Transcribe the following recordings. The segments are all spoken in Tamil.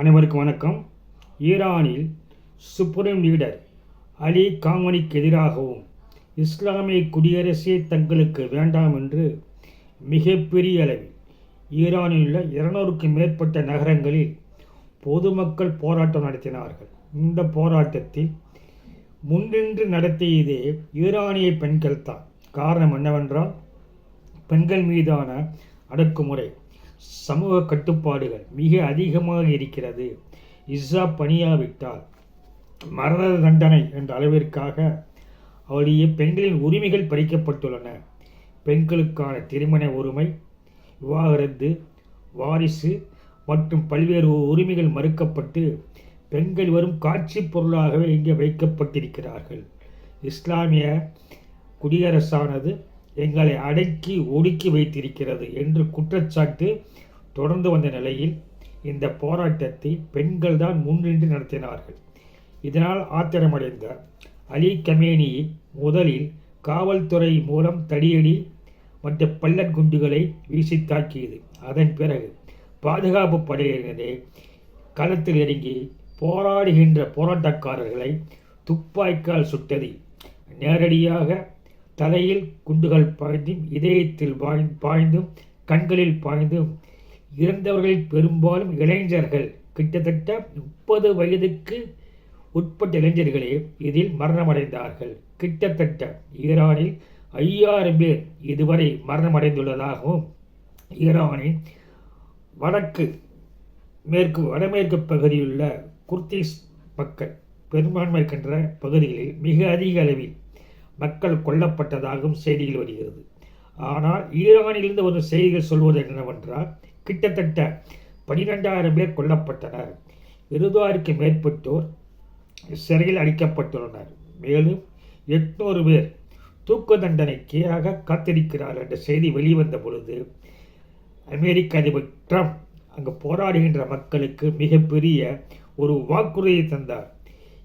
அனைவருக்கும் வணக்கம். ஈரானில் சுப்ரீம் லீடர் அலி காமனிக்கு எதிராகவும் இஸ்லாமிய குடியரசே தங்களுக்கு வேண்டாம் என்று மிகப்பெரிய அளவில் ஈரானில் உள்ள இருநூறுக்கும் மேற்பட்ட நகரங்களில் பொதுமக்கள் போராட்டம் நடத்தினார்கள். இந்த போராட்டத்தில் முன்னின்று நடத்தியதே ஈரானிய பெண்கள் தான். காரணம் என்னவென்றால் பெண்கள் மீதான அடக்குமுறை. சமூக கட்டுப்பாடுகள் மிக அதிகமாக இருக்கிறது. இஸ்ஸா பணியாவிட்டால் மரண தண்டனை என்ற அளவிற்காக அவருடைய பெண்களின் உரிமைகள் பறிக்கப்பட்டுள்ளன. பெண்களுக்கான திருமண உரிமை விவாகரத்து வாரிசு மற்றும் பல்வேறு உரிமைகள் மறுக்கப்பட்டு பெண்கள் வரும் காட்சி பொருளாகவே இங்கே வைக்கப்பட்டிருக்கிறார்கள். இஸ்லாமிய குடியரசானது எங்களை அடக்கி ஒடுக்கி வைத்திருக்கிறது என்று குற்றச்சாட்டு தொடர்ந்து வந்த நிலையில் இந்த போராட்டத்தை பெண்கள் தான் முன்னின்று நடத்தினார்கள். இதனால் ஆத்திரமடைந்த அலி கமேனி முதலில் காவல்துறை மூலம் தடியடி மற்ற பள்ளன் குண்டுகளை வீசி தாக்கியது. அதன் பிறகு பாதுகாப்பு படையினரே களத்தில் இறங்கி போராடுகின்ற போராட்டக்காரர்களை துப்பாக்கால் சுட்டது. நேரடியாக தலையில் குண்டுகள் பாய்ந்தும் இதயத்தில் பாய் பாய்ந்தும் கண்களில் பாய்ந்தும் இறந்தவர்களில் பெரும்பாலும் இளைஞர்கள். கிட்டத்தட்ட முப்பது வயதுக்கு உட்பட்ட இளைஞர்களே இதில் மரணமடைந்தார்கள். கிட்டத்தட்ட ஈரானில் ஐயாயிரம் பேர் இதுவரை மரணமடைந்துள்ளதாகவும் ஈரானின் வடக்கு மேற்கு வடமேற்கு பகுதியிலுள்ள குர்திஸ் மக்கள் பெரும்பான்மை இருக்கின்ற பகுதிகளில் மிக அதிக அளவில் மக்கள் கொல்லப்பட்டதாகவும் செய்திகள் வருகிறது. ஆனால் ஈரானிலிருந்து ஒரு செய்திகள் சொல்வது என்னவென்றால் கிட்டத்தட்ட பனிரெண்டாயிரம் பேர் கொல்லப்பட்டனர். இருபதாயிரக்கு மேற்பட்டோர் சிறையில் அடிக்கப்பட்டுள்ளனர். மேலும் எட்நூறு பேர் தூக்கு தண்டனைக்காக காத்திருக்கிறார் என்ற செய்தி வெளிவந்த பொழுது அமெரிக்க அதிபர் ட்ரம்ப் அங்கு போராடுகின்ற மக்களுக்கு மிகப்பெரிய ஒரு வாக்குறுதியை தந்தார்.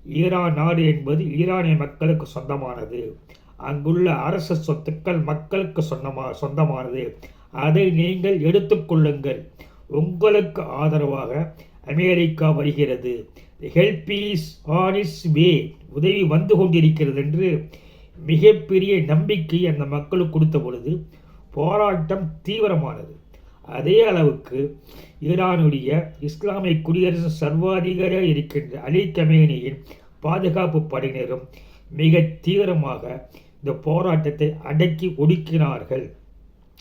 ஈரான் நாடு என்பது ஈரானிய மக்களுக்கு சொந்தமானது. அங்குள்ள அரசு சொத்துக்கள் மக்களுக்கு சொந்தமா சொந்தமானது. அதை நீங்கள் எடுத்துக்கொள்ளுங்கள் உங்களுக்கு ஆதரவாக அமெரிக்கா வருகிறது. Help is on is way உதவி வந்து கொண்டிருக்கிறது என்று மிகப்பெரிய நம்பிக்கை அந்த மக்களுக்கு கொடுத்த பொழுது போராட்டம் தீவிரமானது. அதே அளவுக்கு ஈரானுடைய இஸ்லாமிய குடியரசு சர்வாதிகார இருக்கின்ற அலி கமேனியின் பாதுகாப்பு படையினரும் மிக தீவிரமாக இந்த போராட்டத்தை அடக்கி ஒடுக்கினார்கள்.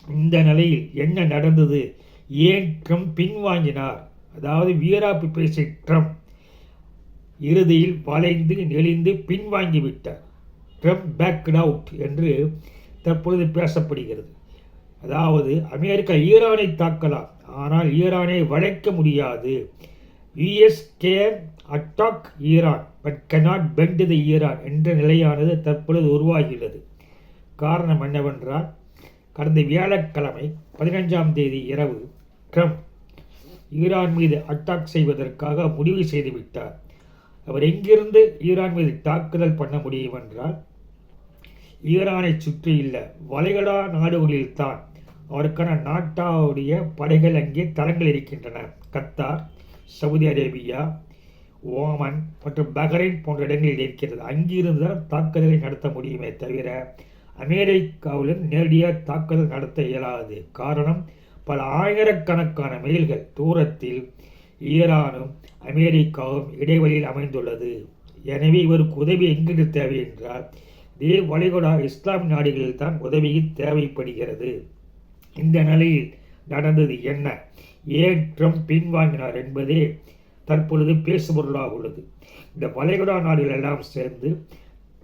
இந்த நிலையில் என்ன நடந்தது? ஏன் ட்ரம்ப் பின்வாங்கினார்? அதாவது வீராப்பு பேசிய ட்ரம்ப் இறுதியில் வளைந்து நெளிந்து பின்வாங்கிவிட்டார். ட்ரம்ப் பேக் அவுட் என்று தற்பொழுது பேசப்படுகிறது. அதாவது அமெரிக்கா ஈரானை தாக்கலாம். ஆனால் ஈரானை வளைக்க முடியாது. US can attack Iran but cannot bend the Iran என்ற நிலையானது தற்பொழுது உருவாகியுள்ளது. காரணம் என்னவென்றால் கடந்த வியாழக்கிழமை பதினஞ்சாம் தேதி இரவு ட்ரம்ப் ஈரான் மீது அட்டாக் செய்வதற்காக முடிவு செய்துவிட்டார். அவர் எங்கிருந்து ஈரான் மீது தாக்குதல் பண்ண முடியும் என்றால் ஈரானை சுற்றியுள்ள வளைகடா நாடுகளில்தான். அவருக்கான நாட்டாவுடைய படைகள் அங்கே தளங்கள் இருக்கின்றன. கத்தார் சவுதி அரேபியா ஓமன் மற்றும் பஹ்ரைன் போன்ற இடங்களில் இருக்கிறது. அங்கிருந்து தான் தாக்குதலை நடத்த முடியுமே தவிர அமெரிக்காவிலும் நேரடியாக தாக்குதல் நடத்த இயலாது. காரணம் பல ஆயிரக்கணக்கான மைல்கள் தூரத்தில் ஈரானும் அமெரிக்காவும் இடைவெளியில் அமைந்துள்ளது. எனவே இவருக்கு உதவி எங்கிருந்து தேவை என்றால் இதே வளைகுடா இஸ்லாம் நாடுகளில் தான் உதவி தேவைப்படுகிறது. இந்த நிலையில் நடந்தது என்ன? ஏன் ட்ரம்ப் பின்வாங்கினார் என்பதே தற்பொழுது பேசுபொருளாக உள்ளது. இந்த வளைகுடா நாடுகள் எல்லாம் சேர்ந்து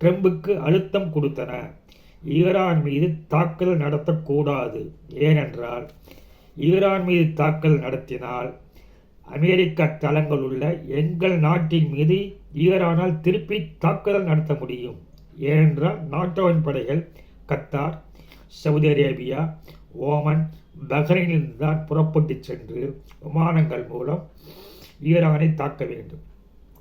ட்ரம்புக்கு அழுத்தம் கொடுத்தன. ஈரான் மீது தாக்குதல் நடத்தக்கூடாது. ஏனென்றால் ஈரான் மீது தாக்குதல் நடத்தினால் அமெரிக்க தளங்கள் உள்ள எங்கள் நாட்டின் மீது ஈரானால் திருப்பி தாக்குதல் நடத்த முடியும். ஏனென்றால் நாட்டோவின் படைகள் கத்தார் சவுதி அரேபியா ஓமன் பஹ்ரைனில்தான் புறப்பட்டு சென்று விமானங்கள் மூலம் ஈரானை தாக்க வேண்டும்.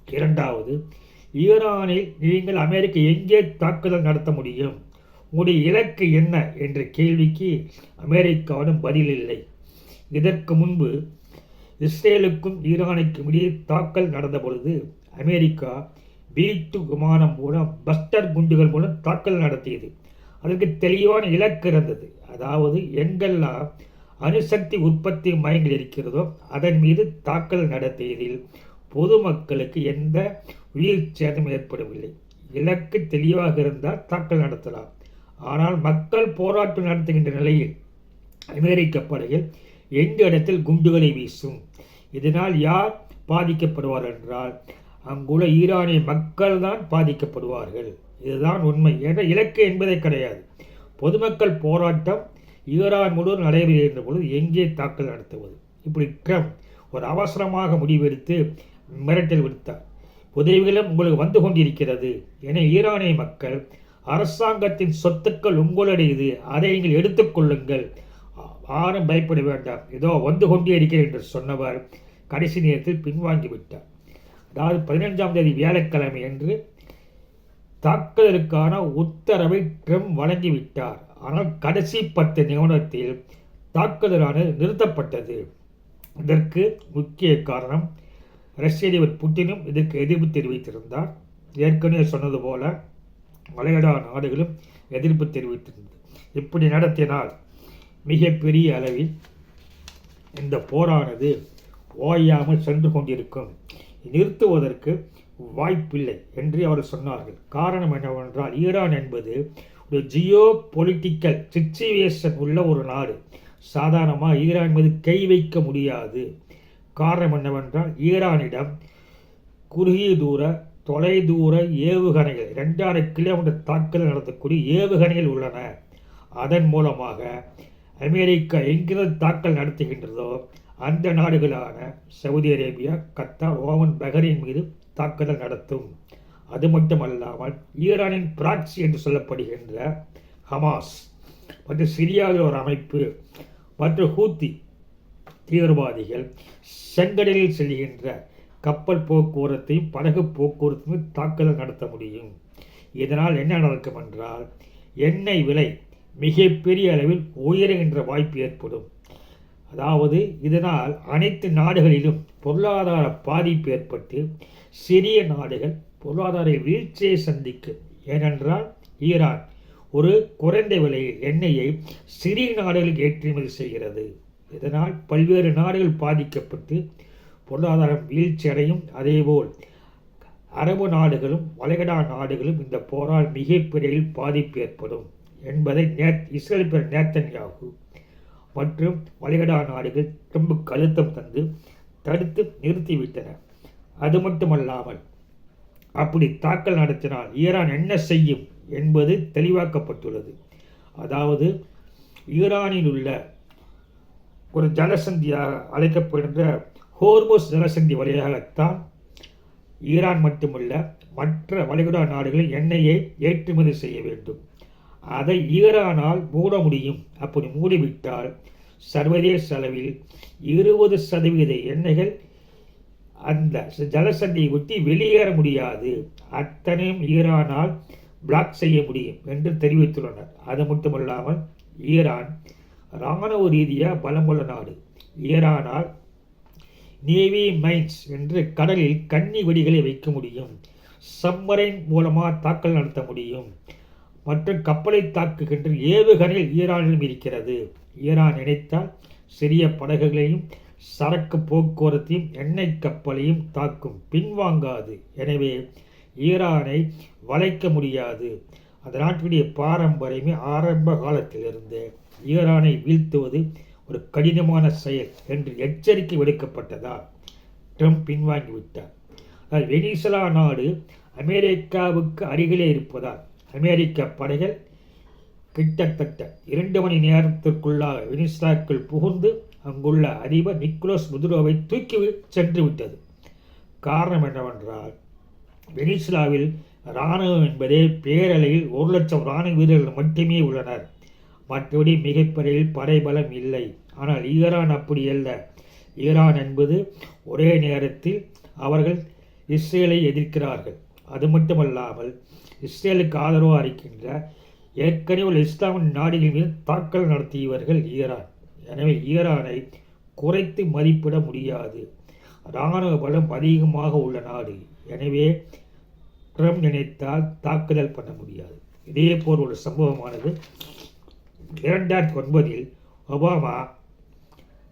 இரண்டாவது ஈரானில் நீங்கள் அமெரிக்கா எங்கே தாக்குதல் நடத்த முடியும்? உங்களுடைய இலக்கு என்ன? என்ற கேள்விக்கு அமெரிக்காவிடம் பதில் இல்லை. இதற்கு முன்பு இஸ்ரேலுக்கும் ஈரானுக்கும் இடையே தாக்கல் நடந்த பொழுது அமெரிக்கா வீட்டு விமானம் மூலம் பஸ்டர் குண்டுகள் மூலம் தாக்கல் நடத்தியது. அதற்கு தெளிவான இலக்கு இருந்தது. அதாவது எங்கெல்லாம் அணுசக்தி உற்பத்தி மையங்கள் இருக்கிறதோ அதன் மீது தாக்கல் நடத்தியதில் பொதுமக்களுக்கு எந்த உயிர் சேதம் ஏற்படவில்லை. இலக்கு தெளிவாக இருந்தால் தாக்கல் நடத்தலாம். ஆனால் மக்கள் போராட்டம் நடத்துகின்ற நிலையில் அமெரிக்க படைகள் எந்த இடத்தில் குண்டுகளை வீசும்? இதனால் யார் பாதிக்கப்படுவார் என்றால் அங்குள்ள ஈரானிய மக்கள் தான் பாதிக்கப்படுவார்கள். இதுதான் உண்மை. என இலக்கு என்பதே கிடையாது. பொதுமக்கள் போராட்டம் ஈரான் முழுவதும் நடைபெறுகின்ற பொழுது எங்கே தாக்கல் நடத்துவது? இப்படி ட்ரம்ப் ஒரு அவசரமாக முடிவெடுத்து மிரட்டல் விடுத்தார். உதவிகளும் உங்களுக்கு வந்து கொண்டிருக்கிறது. என ஈரானிய மக்கள் அரசாங்கத்தின் சொத்துக்கள் உங்களுடையது அதை நீங்கள் எடுத்துக்கொள்ளுங்கள் யாரும் பயப்பட வேண்டாம். ஏதோ வந்து கொண்டே இருக்கிறேன் என்று சொன்னவர் கடைசி நேரத்தில் பின்வாங்கி விட்டார் அதாவது பதினைஞ்சாம் தேதி வியாழக்கிழமை என்று தாக்குதலுக்கான உத்தரவை ட்ரம்ப் வழங்கிவிட்டார். ஆனால் கடைசி பத்து நிமிடத்தில் தாக்குதலானது நிறுத்தப்பட்டது. இதற்கு முக்கிய காரணம் ரஷ்ய அதிபர் புட்டினும் இதற்கு எதிர்ப்பு தெரிவித்திருந்தார். ஏற்கனவே சொன்னது போல வளைகடா நாடுகளும் எதிர்ப்பு தெரிவித்திருந்தது. இப்படி நடத்தினால் மிகப்பெரிய அளவில் இந்த போரானது ஓயாமல் சென்று கொண்டிருக்கும். நிறுத்துவதற்கு வாய்ப்பில்லை என்று அவர் சொன்னார்கள். காரணம் என்னவென்றால் ஈரான் என்பது ஒரு ஜியோ பொலிட்டிக்கல் சிச்சுவேஷன் உள்ள ஒரு நாடு. சாதாரணமாக ஈரான் மீது கை வைக்க முடியாது. காரணம் என்னவென்றால் ஈரானிடம் குறுகிய தூர தொலைதூர ஏவுகணைகள் ரெண்டாயிரம் கிலோமீட்டர் தாக்குதல் நடத்தக்கூடிய ஏவுகணைகள் உள்ளன. அதன் மூலமாக அமெரிக்கா எங்கிருந்து தாக்கல் நடத்துகின்றதோ அந்த நாடுகளான Saudi Arabia Qatar Oman Bahrain மீது தாக்குதல் நடத்தும். அது மட்டுமல்லாமல் ஈரானின் பிராக்சி என்று சொல்லப்படுகின்ற ஹமாஸ் மற்றும் சிரியாவில் ஒரு அமைப்பு மற்றும் ஹூத்தி தீவிரவாதிகள் செங்கடலில் செல்கின்ற கப்பல் போக்குவரத்தையும் படகு போக்குவரத்தையும் தாக்குதல் நடத்த முடியும். இதனால் என்ன நடக்கும் என்றால் எண்ணெய் விலை மிகப்பெரிய அளவில் உயருகின்ற வாய்ப்பு ஏற்படும். அதாவது இதனால் அனைத்து நாடுகளிலும் பொருளாதார பாதிப்பு ஏற்பட்டு சிறிய நாடுகள் பொருளாதார வீழ்ச்சியை சந்திக்கும் ஏனென்றால் ஈரான் ஒரு குறைந்த விலை எண்ணெயை சிறிய நாடுகளுக்கு ஏற்றுமதி செய்கிறது. இதனால் பல்வேறு நாடுகள் பாதிக்கப்பட்டு பொருளாதாரம் வீழ்ச்சி அடையும். அதேபோல் அரபு நாடுகளும் வளைகடா நாடுகளும் இந்த போரால் மிகப்பெரிய பாதிப்பு ஏற்படும் என்பதை நே இஸ்ரேல் பேர் நேத்தன்யாகு மற்றும் வளைகடா நாடுகள் ரொம்ப கழுத்தம் தந்து தடுத்து நிறுத்திவிட்டன. அது மட்டுமல்லாமல் அப்படி தாக்கல் நடத்தினால் ஈரான் என்ன செய்யும் என்பது தெளிவாக்கப்பட்டுள்ளது. அதாவது ஈரானில் உள்ள ஒரு ஜலசந்தியாக அழைக்கப்படுகின்ற ஹோர்மோஸ் ஜலசந்தி வழியாகத்தான் ஈரான் மட்டுமல்ல மற்ற வளைகுடா நாடுகளில் எண்ணெயை ஏற்றுமதி செய்ய வேண்டும். அதை ஈரானால் மூட முடியும். அப்படி மூடிவிட்டால் சர்வதேச அளவில் இருபது சதவீத எண்ணெய்கள் அந்த ஜலசந்தியை ஒட்டி வெளியேற முடியாது. அத்தனையும் ஈரானால் பிளாக் செய்ய முடியும் என்று தெரிவித்துள்ளனர். அது மட்டுமல்லாமல் ஈரான் இராணுவ ரீதியாக பலமுள்ள நாடு. ஈரானால் நேவி மைன்ஸ் என்று கடலில் கன்னி வெடிகளை வைக்க முடியும். சம்மரைன் மூலமாக தாக்கல் நடத்த முடியும். மற்றும் கப்பலை தாக்குகின்ற ஏவுகணையில் ஈரானிலும் இருக்கிறது. ஈரான் நினைத்தால் சிறிய படகுகளையும் சரக்கு போக்குவரத்தையும் எண்ணெய் கப்பலையும் தாக்கும். பின்வாங்காது. எனவே ஈரானை வளைக்க முடியாது. அந்த நாட்டினுடைய பாரம்பரியமே ஆரம்ப காலத்திலிருந்து ஈரானை வீழ்த்துவது ஒரு கடினமான செயல் என்று எச்சரிக்கை விடுக்கப்பட்டதால் ட்ரம்ப் பின்வாங்கிவிட்டார். வெனிசலா நாடு அமெரிக்காவுக்கு அருகிலே இருப்பதால் அமெரிக்க படைகள் கிட்டத்தட்ட இரண்டு மணி நேரத்திற்குள்ளாக வெனிசுலாக்குள் புகுந்து அங்குள்ள அதிபர் நிக்கோலஸ் முதுரோவை தூக்கி சென்று விட்டது. காரணம் என்னவென்றால் வெனிசுலாவில் இராணுவம் என்பதே பேரலையில் ஒரு லட்சம் இராணுவ வீரர்கள் மட்டுமே உள்ளனர். மற்றபடி மிகப்பெரிய படைபலம் இல்லை. ஆனால் ஈரான் அப்படி அல்ல. ஈரான் என்பது ஒரே நேரத்தில் அவர்கள் இஸ்ரேலை எதிர்க்கிறார்கள். அது மட்டுமல்லாமல் இஸ்ரேலுக்கு ஆதரவாக இருக்கின்ற ஏற்கனவே உள்ள இஸ்லாமின் நாடுகள் மீது தாக்கல் நடத்தியவர்கள் ஈரான். எனவே ஈரானை குறைத்து மதிப்பிட முடியாது. இராணுவ பலம் அதிகமாக உள்ள நாடு. எனவே ட்ரம்ப் நினைத்தால் தாக்குதல் பண்ண முடியாது. இதே போல் ஒரு சம்பவமானது இரண்டாயிரத்தி ஒன்பதில் ஒபாமா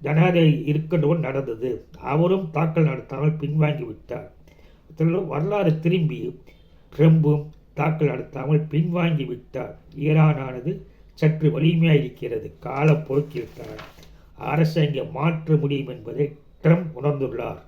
ஜனாதிபதி இருக்கின்றவன் நடந்தது. அவரும் தாக்கல் நடத்தாமல் பின்வாங்கி விட்டார். வரலாறு திரும்பி ட்ரம்பும் தாக்கல் நடத்தாமல் பின்வாங்கி விட்டார். ஈரானானது சற்று வலிமையாக இருக்கிறது காலப்போக்கில் தான் அரசை இங்கே மாற்ற முடியும் என்பதை ட்ரம்ப் உணர்ந்துள்ளார்.